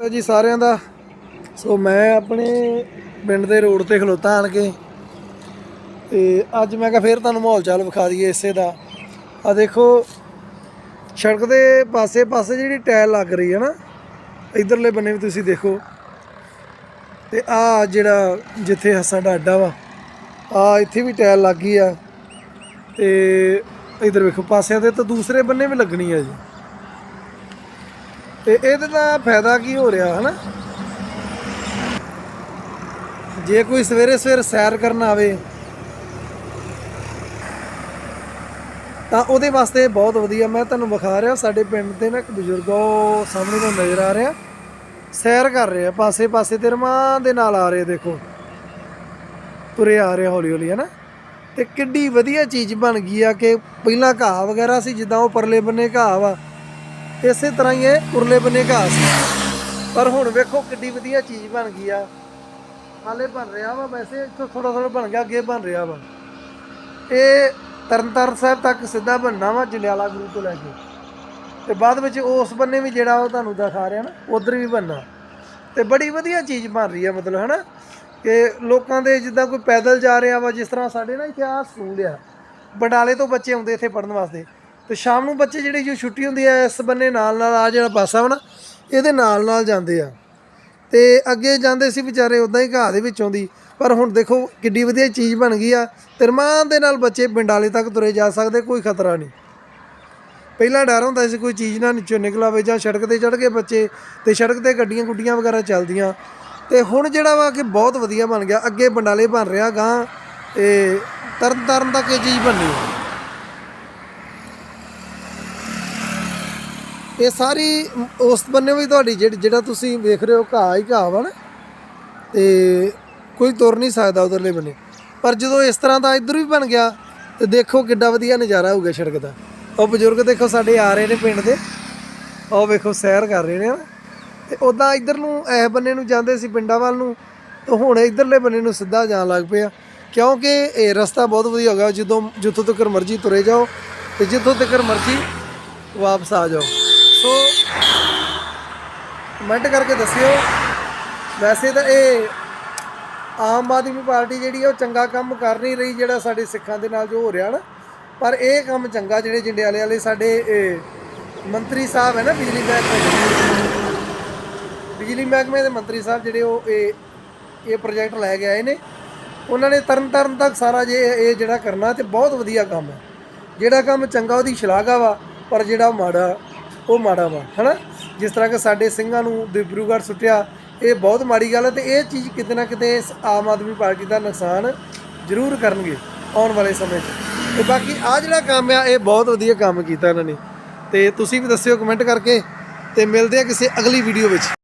ਤਾਂ ਜੀ ਸਾਰਿਆਂ ਦਾ। ਸੋ ਮੈਂ ਆਪਣੇ ਪਿੰਡ ਦੇ ਰੋਡ ਤੇ ਖਲੋਤਾ ਆਣ ਕੇ। ਤੇ ਅੱਜ ਮੈਂ ਕਿਹਾ ਫੇਰ ਤੁਹਾਨੂੰ ਮਾਹੌਲ ਚਾਲ ਵਿਖਾ ਦਈਏ ਇਸੇ ਦਾ। ਆ ਦੇਖੋ, ਸੜਕ ਦੇ ਪਾਸੇ ਪਾਸੇ ਜਿਹੜੀ ਟਾਇਲ ਲੱਗ ਰਹੀ ਹੈ ਨਾ, ਇਧਰਲੇ ਬੰਨੇ ਵੀ ਤੁਸੀਂ ਦੇਖੋ। ਤੇ ਆ ਜਿਹੜਾ ਜਿੱਥੇ ਸਾਡਾ ਅੱਡਾ ਵਾ ਆ ਇੱਥੇ ਵੀ ਟਾਇਲ ਲੱਗ ਗਈ ਆ। ਤੇ ਇਧਰ ਵੇਖੋ, ਪਾਸਿਆਂ ਤੇ ਤਾਂ ਦੂਸਰੇ ਬੰਨੇ ਵੀ ਲੱਗਣੀ ਆ ਜੀ। ਤੇ ਇਹਦੇ ਦਾ ਫਾਇਦਾ ਕੀ ਹੋ ਰਿਹਾ, ਹਨਾ? ਜੇ ਕੋਈ ਸਵੇਰੇ ਸਵੇਰ ਸੈਰ ਕਰਨ ਆਵੇ, ਤਾਂ ਉਹਦੇ ਵਾਸਤੇ ਬਹੁਤ ਵਧੀਆ। ਮੈਂ ਤੁਹਾਨੂੰ ਵਿਖਾ ਰਿਹਾ, ਸਾਡੇ ਪਿੰਡ ਦੇ ਨਾ ਇੱਕ ਬਜ਼ੁਰਗ ਉਹ ਸਾਹਮਣੇ ਤੋਂ ਨਜ਼ਰ ਆ ਰਿਹਾ। ਸੈਰ ਕਰ ਰਿਹਾ ਪਾਸੇ ਪਾਸੇ ਤੇ ਰਮਾਨ ਦੇ ਨਾਲ ਆ ਰਹੇ, ਦੇਖੋ। ਤੁਰੇ ਆ ਰਿਹਾ ਹੌਲੀ ਹੌਲੀ ਹੈ ਨਾ ਤੇ ਕਿੱਡੀ ਵਧੀਆ ਚੀਜ਼ ਬਣ ਗਈ ਆ ਕਿ ਪਹਿਲਾਂ ਘਾਹ ਵਗੈਰਾ ਸੀ, ਜਿੱਦਾਂ ਉਹ ਪਰਲੇ ਬੰਨੇ ਘਾਹ ਵਾ ਇਸੇ ਤਰ੍ਹਾਂ ਹੀ ਇਹ ਉਰਲੇ ਬੰਨੇ ਘਾਹ ਪਰ ਹੁਣ ਵੇਖੋ ਕਿੱਡੀ ਵਧੀਆ ਚੀਜ਼ ਬਣ ਗਈ ਆ। ਹਾਲੇ ਬਣ ਰਿਹਾ ਵਾ ਵੈਸੇ, ਇੱਥੋਂ ਥੋੜਾ ਥੋੜਾ ਬਣ ਗਿਆ, ਅੱਗੇ ਬਣ ਰਿਹਾ ਵਾ। ਇਹ ਤਰਨਤਾਰਨ ਸਾਹਿਬ ਤੱਕ ਸਿੱਧਾ ਬਣਨਾ ਵਾ ਜੰਡਿਆਲਾ ਗੁਰੂ ਤੋਂ ਲੈ ਕੇ। ਤੇ ਬਾਅਦ ਵਿੱਚ ਉਸ ਬੰਨੇ ਵੀ ਜਿਹੜਾ ਉਹ ਤੁਹਾਨੂੰ ਦਿਖਾ ਰਿਹਾ ਨਾ, ਉਧਰ ਵੀ ਬਣਨਾ। ਤੇ ਬੜੀ ਵਧੀਆ ਚੀਜ਼ ਬਣ ਰਹੀ ਆ, ਮਤਲਬ ਹਨਾ। ਕਿ ਲੋਕਾਂ ਦੇ ਜਿੱਦਾਂ ਕੋਈ ਪੈਦਲ ਜਾ ਰਿਹਾ ਵਾ, ਜਿਸ ਤਰ੍ਹਾਂ ਸਾਡੇ ਨਾ ਇੱਥੇ ਆਹ ਸਕੂਲ ਆ। ਬਡਾਲੇ ਤੋਂ ਬੱਚੇ ਆਉਂਦੇ ਇੱਥੇ ਪੜਨ ਵਾਸਤੇ। ਤੇ ਸ਼ਾਮ ਨੂੰ ਬੱਚੇ ਜਿਹੜੇ ਜੋ ਛੁੱਟੀ ਹੁੰਦੀ ਆ, ਇਸ ਬੰਨੇ ਨਾਲ ਨਾਲ ਆ ਜਿਹੜਾ ਪਾਸਾ ਵਾ ਨਾ ਇਹਦੇ ਨਾਲ ਨਾਲ ਜਾਂਦੇ ਆ। ਤੇ ਅੱਗੇ ਜਾਂਦੇ ਸੀ ਵਿਚਾਰੇ ਉਦਾਂ ਹੀ ਘਾਹ ਦੇ ਵਿੱਚੋਂ ਦੀ, ਪਰ ਹੁਣ ਦੇਖੋ ਕਿੱਡੀ ਵਧੀਆ ਚੀਜ਼ ਬਣ ਗਈ ਆ। ਤਿਰਮਾਨ ਦੇ ਨਾਲ ਬੱਚੇ ਬਿੰਡਾਲੇ ਤੱਕ ਤੁਰੇ ਜਾ ਸਕਦੇ, ਕੋਈ ਖਤਰਾ ਨਹੀਂ। ਪਹਿਲਾਂ ਡਰ ਹੁੰਦਾ ਸੀ ਕੋਈ ਚੀਜ਼ ਨਾ ਨੀਚੋਂ ਨਿਕਲ ਆਵੇ ਜਾਂ ਸੜਕ ਤੇ ਚੜ ਗਏ ਬੱਚੇ ਤੇ ਸੜਕ ਤੇ ਗੱਡੀਆਂ ਗੁੱਡੀਆਂ ਵਗੈਰਾ ਚੱਲਦੀਆਂ। ਤੇ ਹੁਣ ਜਿਹੜਾ ਵਾ ਕਿ ਬਹੁਤ ਵਧੀਆ ਬਣ ਗਿਆ, ਅੱਗੇ ਬੰਡਾਲੇ ਬਣ ਰਿਹਾ ਗਾਂ, ਤੇ ਤਰਨ ਤਰਨ ਤੱਕ ਇਹ ਚੀਜ਼ ਬਣਨੀ ਹੈ ਇਹ ਸਾਰੀ ਉਸ ਬੰਨੇ ਵੀ ਤੁਹਾਡੀ ਜਿਹੜੀ ਜਿਹੜਾ ਤੁਸੀਂ ਵੇਖ ਰਹੇ ਹੋ ਘਾਹ ਹੀ ਘਾਹ ਵਾ ਨਾ, ਤੇ ਕੋਈ ਤੁਰ ਨਹੀਂ ਸਕਦਾ ਉਧਰਲੇ ਬੰਨੇ। ਪਰ ਜਦੋਂ ਇਸ ਤਰ੍ਹਾਂ ਦਾ ਇੱਧਰ ਵੀ ਬਣ ਗਿਆ, ਤੇ ਦੇਖੋ ਕਿੱਡਾ ਵਧੀਆ ਨਜ਼ਾਰਾ ਹੋ ਗਿਆ ਸੜਕ ਦਾ। ਉਹ ਬਜ਼ੁਰਗ ਦੇਖੋ ਸਾਡੇ ਆ ਰਹੇ ਨੇ ਪਿੰਡ ਦੇ, ਉਹ ਵੇਖੋ ਸੈਰ ਕਰ ਰਹੇ ਨੇ ਨਾ। ਤੇ ਉਦਾਂ ਇੱਧਰ ਨੂੰ ਇਹ ਬੰਨੇ ਨੂੰ ਜਾਂਦੇ ਸੀ ਪਿੰਡਾਂ ਵੱਲ ਨੂੰ, ਤੇ ਹੁਣ ਇੱਧਰਲੇ ਬੰਨੇ ਨੂੰ ਸਿੱਧਾ ਜਾਣ ਲੱਗ ਪਿਆ ਕਿਉਂਕਿ ਇਹ ਰਸਤਾ ਬਹੁਤ ਵਧੀਆ ਹੋ ਗਿਆ, ਜਦੋਂ ਜਿੱਥੋਂ ਤੱਕ ਮਰਜ਼ੀ ਤੁਰੇ ਜਾਓ, ਤੇ ਜਿੱਥੋਂ ਤੱਕ ਮਰਜ਼ੀ ਵਾਪਸ ਆ ਜਾਓ। ਸੋ ਕਮੈਂਟ ਕਰਕੇ ਦੱਸਿਓ। ਵੈਸੇ ਤਾਂ ਇਹ ਆਮ ਆਦਮੀ ਪਾਰਟੀ ਜਿਹੜੀ ਆ, ਉਹ ਚੰਗਾ ਕੰਮ ਕਰ ਨਹੀਂ ਰਹੀ ਜਿਹੜਾ ਸਾਡੇ ਸਿੱਖਾਂ ਦੇ ਨਾਲ ਜੋ ਹੋ ਰਿਹਾ ਨਾ। ਪਰ ਇਹ ਕੰਮ ਚੰਗਾ ਜਿਹੜੇ ਜੰਡਿਆਲੇ ਵਾਲੇ ਸਾਡੇ, ਇਹ ਮੰਤਰੀ ਸਾਹਿਬ ਹੈ ਨਾ, ਬਿਜਲੀ ਮਹਿਕਮੇ ਬਿਜਲੀ ਮਹਿਕਮੇ ਦੇ ਮੰਤਰੀ ਸਾਹਿਬ ਜਿਹੜੇ ਉਹ ਇਹ ਇਹ ਪ੍ਰੋਜੈਕਟ ਲੈ ਕੇ ਆਏ ਨੇ। ਉਹਨਾਂ ਨੇ ਤਰਨ ਤਰਨ ਤੱਕ ਸਾਰਾ ਜੇ ਇਹ ਜਿਹੜਾ ਕਰਨਾ ਤੇ ਬਹੁਤ ਵਧੀਆ ਕੰਮ ਹੈ। ਜਿਹੜਾ ਕੰਮ ਚੰਗਾ ਉਹਦੀ ਸ਼ਲਾਘਾ ਵਾ, ਪਰ ਜਿਹੜਾ ਮਾੜਾ ਉਹ ਮਾੜਾ ਵਾ, ਹਨਾ? ਜਿਸ ਤਰ੍ਹਾਂ ਕਿ ਸਾਡੇ ਸਿੰਘਾਂ ਨੂੰ ਦਿਬਰੂਗੜ੍ਹ ਸੁੱਟਿਆ, ਇਹ ਬਹੁਤ ਮਾੜੀ ਗੱਲ ਹੈ ਤੇ ਇਹ ਚੀਜ਼ ਕਿਤੇ ਨਾ ਕਿਤੇ ਇਸ ਆਮ ਆਦਮੀ ਪਾਰਟੀ ਦਾ ਨੁਕਸਾਨ ਜ਼ਰੂਰ ਕਰਨਗੇ ਆਉਣ ਵਾਲੇ ਸਮੇਂ 'ਚ। ਤੇ ਬਾਕੀ ਆ ਜਿਹੜਾ ਕੰਮ ਆ, ਇਹ ਬਹੁਤ ਵਧੀਆ ਕੰਮ ਕੀਤਾ ਇਹਨਾਂ ਨੇ। ਤੇ ਤੁਸੀਂ ਵੀ ਦੱਸਿਓ ਕਮੈਂਟ ਕਰਕੇ ਤੇ ਮਿਲਦੇ ਆ ਕਿਸੇ ਅਗਲੀ ਵੀਡੀਓ ਵਿੱਚ।